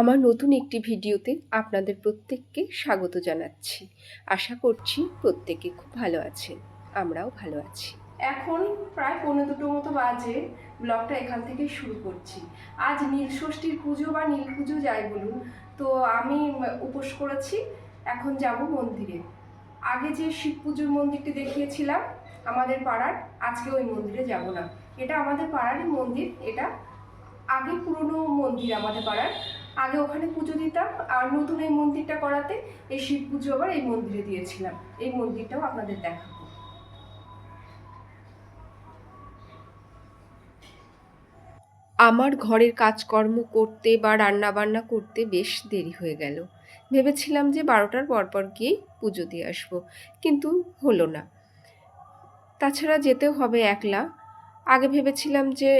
আমার নতুন একটি ভিডিওতে আপনাদের প্রত্যেককে স্বাগত জানাচ্ছি। আশা করছি প্রত্যেকে খুব ভালো আছেন। আমরাও ভালো আছি। এখন প্রায় পনেরো দুটো মতো বাজে। ব্লগটা এখান থেকে শুরু করছি। আজ নীল ষষ্ঠীর পুজো বা নীল পুজো যাই বলুন, তো আমি উপোস করেছি, এখন যাব মন্দিরে। আগে যে শিব পুজোর মন্দিরটি দেখিয়েছিলাম, আমাদের পাড়ার, আজকে ওই মন্দিরে যাব না। এটা আমাদের পাড়ারই মন্দির, এটা আগে পুরনো মন্দির আমাদের পাড়ার। আগে ওখানে পুজো দিতাম, আর নতুন এই মন্দিরটা করাতে এই শিব পুজো আবার এই মন্দিরে দিয়েছিলাম। এই মন্দিরটাও আপনাদের দেখাবো। আমার ঘরের কাজকর্ম করতে বা রান্না বান্না করতে বেশ দেরি হয়ে গেল। ভেবেছিলাম যে বারোটার পরপর গিয়েই পুজো দিয়ে আসব, কিন্তু হলো না। তাছাড়া যেতেও হবে একলা। আগে ভেবেছিলাম যে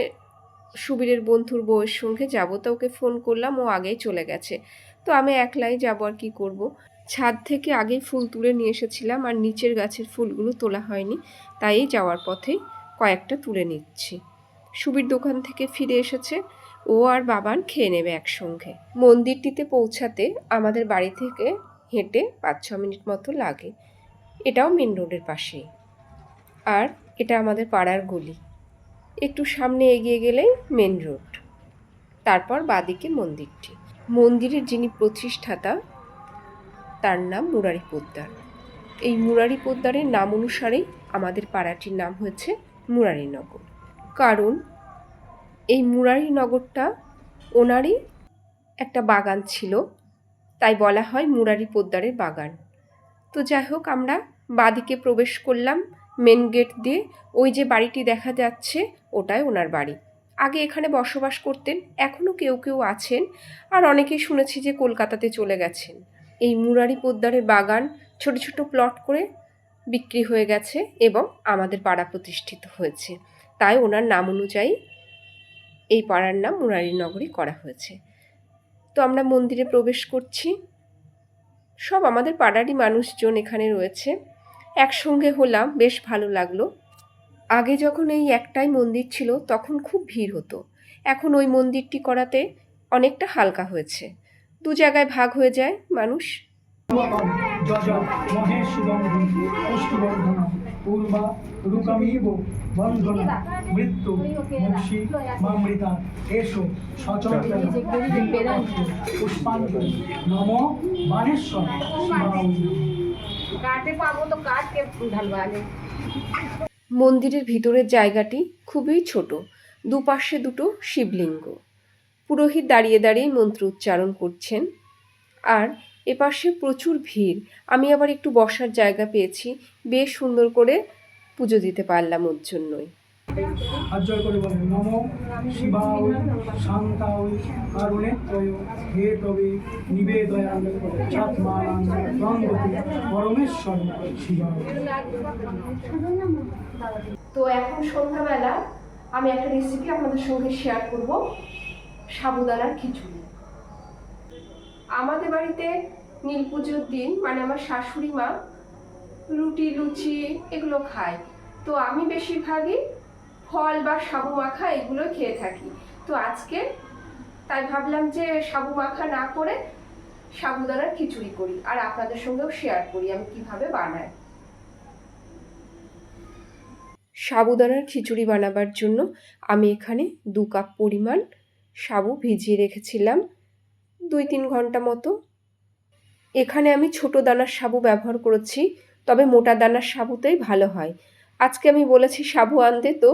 সুবীরের বন্ধুর বউয়ের সঙ্গে যাব, তো ওকে ফোন করলাম, ও আগেই চলে গেছে। তো আমি একলাই যাব আর কি করব। ছাদ থেকে আগেই ফুল তুলে নিয়ে এসেছিলাম, আর নিচের গাছের ফুলগুলো তোলা হয়নি, তাই যাওয়ার পথে কয়েকটা তুলে নিচ্ছি। সুবীর দোকান থেকে ফিরে এসেছে, ও আর বাবান খেয়ে নেবে একসঙ্গে। মন্দিরটিতে পৌঁছাতে আমাদের বাড়ি থেকে হেঁটে পাঁচ ছ মিনিট মতো লাগে। এটাও মেন রোডের পাশেই। আর এটা আমাদের পাড়ার গলি। একটু সামনে এগিয়ে গেলেই মেন রোড তারপর বাদিকে মন্দিরটি। মন্দিরের যিনি প্রতিষ্ঠাতা, তার নাম মুরারি পোদ্দার। এই মুরারি পোদ্দারের নাম অনুসারেই আমাদের পাড়াটির নাম হয়েছে মুরারিনগর কারণ এই মুরারিনগরটা ওনারই একটা বাগান ছিল, তাই বলা হয় মুরারি পোদ্দারের বাগান। তো যাই হোক, আমরা বাদিকে প্রবেশ করলাম। মেন গেট দিয়ে ওই যে বাড়িটি দেখা যাচ্ছে, ওটাই ওনার বাড়ি। আগে এখানে বসবাস করতেন এখনও কেউ কেউ আছেন, আর অনেকেই শুনেছি যে কলকাতাতে চলে গেছেন। এই মুরারি পোদ্দারের বাগান ছোট ছোট প্লট করে বিক্রি হয়ে গেছে এবং আমাদের পাড়া প্রতিষ্ঠিত হয়েছে। তাই ওনার নাম অনুযায়ী এই পাড়ার নাম মুরারিনগরী করা হয়েছে। তো আমরা মন্দিরে প্রবেশ করছি। সব আমাদের পাড়ারই মানুষজন এখানে রয়েছে। একসঙ্গে হলাম, বেশ ভালো লাগল। আগে যখন এই একটাই মন্দির ছিল, তখন খুব ভিড় হতো। এখন ওই মন্দিরটি করাতে অনেকটা হালকা হয়েছে। দু জায়গায় ভাগ হয়ে যায়, মানুষ। নম, বানেশ্বর, শিবায়। काटे पाबो तो काट के ढलवा ले মন্দিরের ভিতরের জায়গাটি খুবই ছোট দুপাশে দুটো শিবলিঙ্গ পুরোহিত দাঁড়িয়ে দাঁড়িয়ে মন্ত্র উচ্চারণ করছেন আর এপাশে প্রচুর ভিড় আমি আবার একটু বসার জায়গা পেয়েছি বেশ সুন্দর করে পুজো দিতে পারলাম ওর জন্যই করে বলেন নম শান্তায় কারুণেত্রয় হে তবে পরমেশ্বর তো এখন সন্ধ্যাবেলা আমি একটা রেসিপি আপনাদের সঙ্গে শেয়ার করব, সাবুদানার খিচুড়ি। আমাদের বাড়িতে নীল পুজোর দিন মানে আমার শাশুড়ি মা রুটি, লুচি এগুলো খায়। তো আমি বেশিরভাগই ফল বা সাবু মাখা এগুলো খেয়ে থাকি। তো আজকে তাই ভাবলাম যে সাবু মাখা না করে সাবুদানার খিচুড়ি করি আর আপনাদের সঙ্গেও শেয়ার করি আমি কীভাবে বানাই। সাবুদানার খিচুড়ি বানাবার জন্য আমি এখানে দু কাপ পরিমাণ সাবু ভিজিয়ে রেখেছিলাম, দুই তিন ঘণ্টা মতো। এখানে আমি ছোট দানার সাবু ব্যবহার করেছি, তবে মোটা দানার সাবুতেই ভালো হয়। আজকে আমি বলেছি সাবু আনতে, তো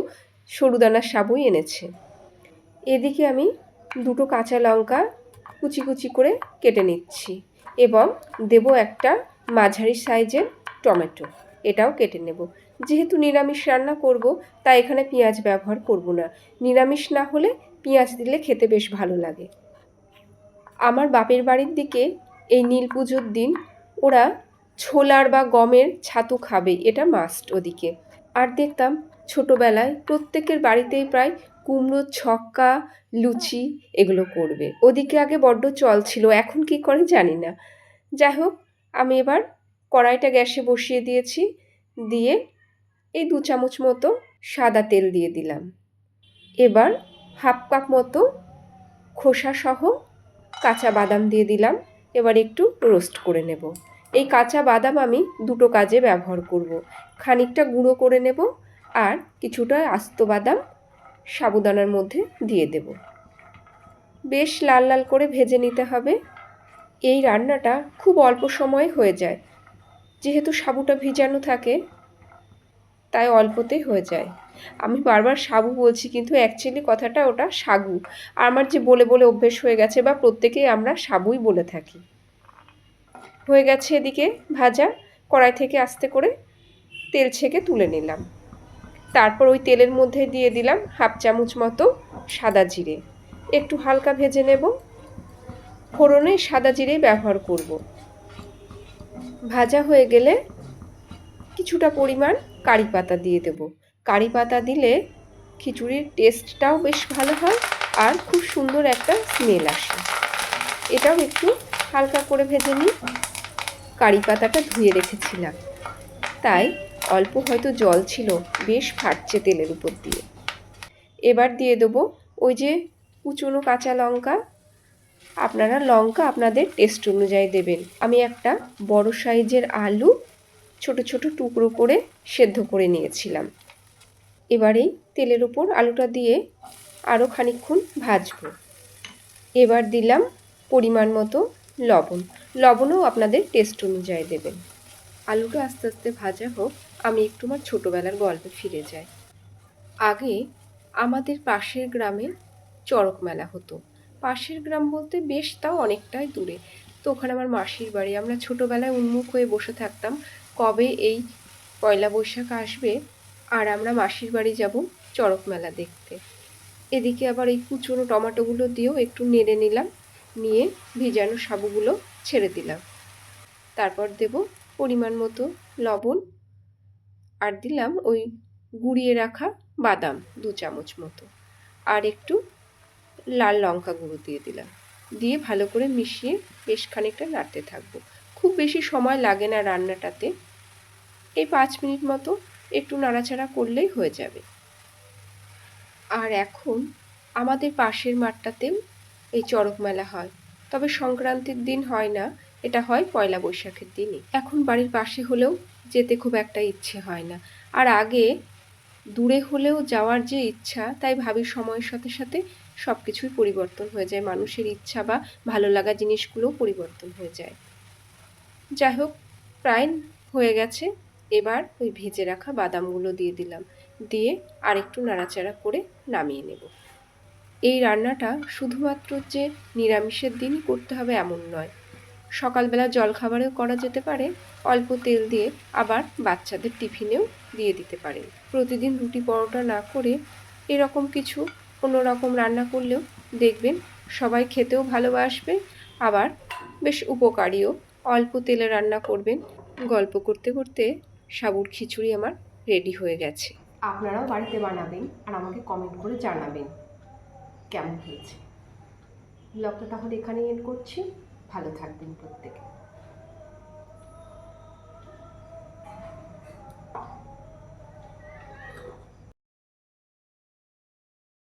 সরু দানার সাবুই এনেছে। এদিকে আমি দুটো কাঁচা লঙ্কা কুচি কুচি করে কেটে নিচ্ছি এবং দেব একটা মাঝারি সাইজের টমেটো। এটাও কেটে নেব। যেহেতু নিরামিষ রান্না করব, তাই এখানে পেঁয়াজ ব্যবহার করব না। নিরামিষ না হলে পেঁয়াজ দিলে খেতে বেশ ভালো লাগে। আমার বাপের বাড়ির দিকে এই নীল পুজোর দিন ওরা ছোলার বা গমের ছাতু খাবে, এটা মাস্ট ওদিকে। আর দেখতাম ছোটোবেলায় প্রত্যেকের বাড়িতেই প্রায় কুমড়োর ছক্কা, লুচি এগুলো করবে। ওদিকে আগে বড্ড চল ছিল, এখন কি করে জানি না। যাই হোক, আমি এবার কড়াইটা গ্যাসে বসিয়ে দিয়েছি, দিয়ে এই দু চামচ মতো সাদা তেল দিয়ে দিলাম। এবার হাফ কাপ মতো খোসা সহ কাঁচা বাদাম দিয়ে দিলাম। এবার একটু রোস্ট করে নেব। এই কাঁচা বাদাম আমি দুটো কাজে ব্যবহার করব। খানিকটা গুঁড়ো করে নেব আর কিছুটা আস্ত বাদাম সাবুদানার মধ্যে দিয়ে দেব। বেশ লাল লাল করে ভেজে নিতে হবে। এই রান্নাটা খুব অল্প সময়ে হয়ে যায়। যেহেতু সাবুটা ভিজানো থাকে, তাই অল্পতেই হয়ে যায়। আমি বারবার সাবু বলছি, কিন্তু অ্যাকচুয়ালি কথাটা ওটা সাগু। আমার যে বলে বলে অভ্যেস হয়ে গেছে বা প্রত্যেকেই আমরা সাবুই বলে থাকি। হয়ে গেছে এদিকে ভাজা। কড়াই থেকে আস্তে করে তেল ছেঁকে তুলে নিলাম। তারপর ওই তেলের মধ্যে দিয়ে দিলাম হাফ চামচ মতো সাদা জিরে। একটু হালকা ভেজে নেব। ফোড়নে সাদা জিরে ব্যবহার করব। ভাজা হয়ে গেলে কিছুটা পরিমাণ কারি পাতা দিয়ে দেব। কারি পাতা দিলে খিচুড়ির টেস্টটাও বেশ ভালো হয় আর খুব সুন্দর একটা স্মেল আসে। এটাও একটু হালকা করে ভেজে নিই। কারি পাতাটা ধুয়ে রেখেছিলাম। তাই অল্প হয়তো জল ছিল, বেশ ফাটছে তেলের উপর দিয়ে। এবার দিয়ে দেবো ওই যে কুচনো কাঁচা লঙ্কা। আপনারা লঙ্কা আপনাদের টেস্ট অনুযায়ী দেবেন। আমি একটা বড় সাইজের আলু ছোট ছোট টুকরো করে সেদ্ধ করে নিয়েছিলাম। এবারেই তেলের উপর আলুটা দিয়ে আরও খানিকক্ষণ ভাজবো। এবার দিলাম পরিমাণ মতো লবণ। লবণও আপনাদের টেস্ট অনুযায়ী দেবেন। আলুটা আস্তে আস্তে ভাজা হোক, আমি একটু আমার ছোটোবেলার গল্পে ফিরে যাই। আগে আমাদের পাশের গ্রামে চড়ক মেলা হতো। পাশের গ্রাম বলতে বেশ তাও অনেকটাই দূরে। তো ওখানে আমার মাসির বাড়ি। আমরা ছোটোবেলায় উন্মুখ হয়ে বসে থাকতাম কবে এই পয়লা বৈশাখ আসবে আর আমরা মাসির বাড়ি যাব চড়ক মেলা দেখতে। এদিকে আবার এই কুচনো টমেটোগুলো দিয়েও একটু নেড়ে নিলাম, নিয়ে ভিজানো সাবুগুলো ছেড়ে দিলাম। তারপর দেব পরিমাণ মতো লবণ আর দিলাম ওই গুঁড়িয়ে রাখা বাদাম দু চামচ মতো। আর একটু লাল লঙ্কা গুঁড়ো দিয়ে দিলাম। দিয়ে ভালো করে মিশিয়ে বেশ খানিকটা নাড়তে থাকব। খুব বেশি সময় লাগে না রান্নাটাতে। এই পাঁচ মিনিট মতো একটু নাড়াচাড়া করলেই হয়ে যাবে। আর এখন আমাদের পাশের মাঠটাতেও এই চড়ক মেলা হয়। তবে সংক্রান্তির দিন হয় না। এটা হয় পয়লা বৈশাখের দিনই এখন বাড়ির পাশে হলেও যেতে খুব একটা ইচ্ছে হয় না। আর আগে দূরে হলেও যাওয়ার যে ইচ্ছা, তাই ভাবি সময়ের সাথে সাথে সব কিছুই পরিবর্তন হয়ে যায়। মানুষের ইচ্ছা বা ভালো লাগা জিনিসগুলোও পরিবর্তন হয়ে যায়। যাই হোক, প্রায় হয়ে গেছে। এবার ওই ভেজে রাখা বাদামগুলো দিয়ে দিলাম। দিয়ে আরেকটু নাড়াচাড়া করে নামিয়ে নেব। এই রান্নাটা শুধুমাত্র যে নিরামিষের দিনই করতে হবে এমন নয়। সকালবেলা জলখাবারেও করা যেতে পারে, অল্প তেল দিয়ে আবার বাচ্চাদের টিফিনেও দিয়ে দিতে পারেন। প্রতিদিন রুটি পরোটা না করে এরকম কিছু রকম রান্না করলেও দেখবেন সবাই খেতেও ভালোবাসবে, আবার বেশ উপকারীও। অল্প তেলে রান্না করবেন, গল্প করতে করতে সাবুর খিচুড়ি আমার রেডি হয়ে গেছে। আপনারাও বাড়িতে বানাবেন আর আমাকে কমেন্ট করে জানাবেন। কেমন হয়েছে? ব্লগটা তাহলে এখানেই এন্ড করছি। ভালো থাকবেন প্রত্যেকে।